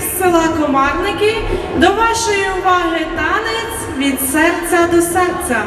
з села Комарники. До вашої уваги танець від серця до серця.